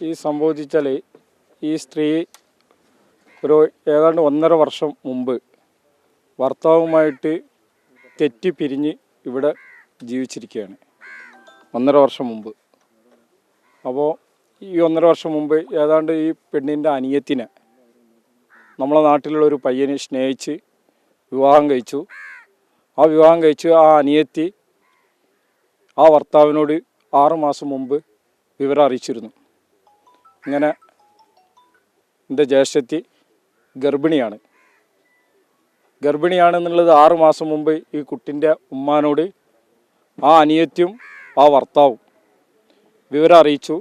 ഈ സംഭവിച്ചാൽ ഈ സ്ത്രീ ഒരു ഏതാണ്ട് ഒന്നര വർഷം മുമ്പ് ഭർത്താവുമായിട്ട് തെറ്റി പിരിഞ്ഞ് ഇവിടെ ജീവിച്ചിരിക്കുകയാണ്. ഒന്നര വർഷം മുമ്പ്. അപ്പോൾ ഈ ഒന്നര വർഷം മുമ്പ് ഏതാണ്ട് ഈ പെണ്ണിന്റെ അനിയത്തിനെ നമ്മളെ നാട്ടിലുള്ള ഒരു പയ്യനെ സ്നേഹിച്ച് വിവാഹം കഴിച്ചു. ആ വിവാഹം കഴിച്ച് ആ അനിയത്തി ആ ഭർത്താവിനോട് ആറുമാസം മുമ്പ് വിവരം അറിയിച്ചിരുന്നു. ഇങ്ങനെ എന്റെ ജ്യേഷ്ഠത്തി ഗർഭിണിയാണ്. ഗർഭിണിയാണെന്നുള്ളത് ആറ് മാസം മുമ്പ് ഈ കുട്ടിന്റെ ഉമ്മാനോട് ആ അനിയത്തിയും ആ ഭർത്താവും വിവരം അറിയിച്ചു.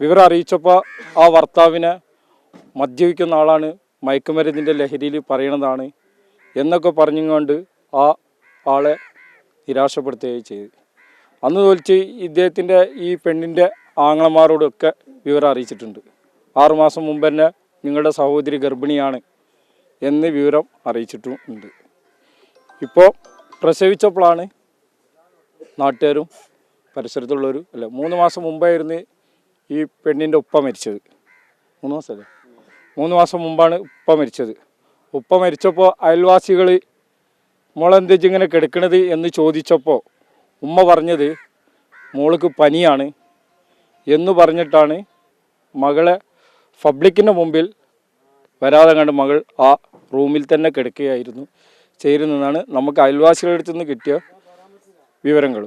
വിവരം അറിയിച്ചപ്പോൾ ആ ഭർത്താവിനെ മദ്യപിക്കുന്ന ആളാണ് മയക്കുമരുന്നിന്റെ ലഹരിയിൽ പറയണതാണ് എന്നൊക്കെ പറഞ്ഞുകൊണ്ട് ആ ആളെ നിരാശപ്പെടുത്തുകയും ചെയ്തു. അന്ന് തോൽച്ച് ഇദ്ദേഹത്തിന്റെ ഈ പെണ്ണിന്റെ ആങ്ങളമാരോടൊക്കെ വിവരം അറിയിച്ചിട്ടുണ്ട്. ആറുമാസം മുമ്പ് തന്നെ നിങ്ങളുടെ സഹോദരി ഗർഭിണിയാണ് എന്ന് വിവരം അറിയിച്ചിട്ടും ഉണ്ട് ഇപ്പോൾ പ്രസവിച്ചപ്പോഴാണ് നാട്ടുകാരും പരിസരത്തുള്ളവർ അല്ല മൂന്ന് മാസം മുമ്പായിരുന്നു ഈ പെണ്ണിന്റെ ഉപ്പ മരിച്ചത്. മൂന്ന് മാസമല്ലേ? മൂന്ന് മാസം മുമ്പാണ് ഉപ്പ മരിച്ചത്. ഉപ്പ മരിച്ചപ്പോൾ അയൽവാസികൾ മോളെന്തേച്ച് ഇങ്ങനെ കിടക്കണത് എന്ന് ചോദിച്ചപ്പോൾ ഉമ്മ പറഞ്ഞത് മോൾക്ക് പനിയാണ് എന്ന് പറഞ്ഞിട്ടാണ് മകളെ പബ്ലിക്കിന്റെ മുമ്പിൽ വരാതെ കണ്ട് മകൾ ആ റൂമിൽ തന്നെ കിടക്കുകയായിരുന്നു. ചേരുന്നതാണ് നമുക്ക് അയൽവാസികളുടെ നിന്ന് കിട്ടിയ വിവരങ്ങൾ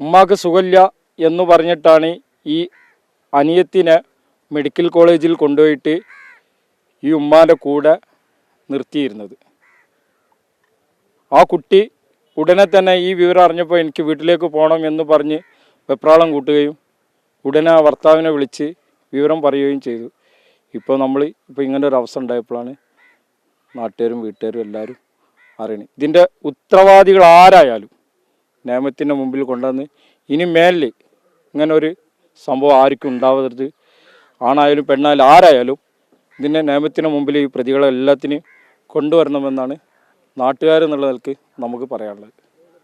ഉമ്മാക്ക് സുഖമില്ല എന്ന് പറഞ്ഞിട്ടാണ് ഈ അനിയത്തിനെ മെഡിക്കൽ കോളേജിൽ കൊണ്ടുപോയിട്ട് ഈ ഉമ്മാന്റെ കൂടെ നിർത്തിയിരുന്നത്. ആ കുട്ടി ഉടനെ തന്നെ ഈ വിവരം അറിഞ്ഞപ്പോൾ എനിക്ക് വീട്ടിലേക്ക് പോകണം എന്ന് പറഞ്ഞ് വെപ്രാളം കൂട്ടുകയും ഉടനെ ഭർത്താവിനെ വിളിച്ച് വിവരം പറയുകയും ചെയ്തു. ഇപ്പോൾ നമ്മൾ ഇപ്പോൾ ഇങ്ങനെ ഒരു അവസ്ഥ ഉണ്ടായപ്പോഴാണ് നാട്ടുകാരും വീട്ടുകാരും എല്ലാവരും അറിയണത് ഇതിന്റെ ഉത്തരവാദികൾ ആരായാലും നിയമത്തിന്റെ മുമ്പിൽ കൊണ്ടുവന്ന് ഇനി മേലിൽ ഇങ്ങനെ ഒരു സംഭവം ആർക്കും ഉണ്ടാവരുത്. ആണായാലും പെണ്ണായാലും ആരായാലും ഇതിന്റെ നിയമത്തിന് മുമ്പിൽ ഈ പ്രതികളെ എല്ലാത്തിനും കൊണ്ടുവരണമെന്നാണ് നാട്ടുകാരെന്നുള്ള നിലയ്ക്ക് നമുക്ക് പറയാനുള്ളത്.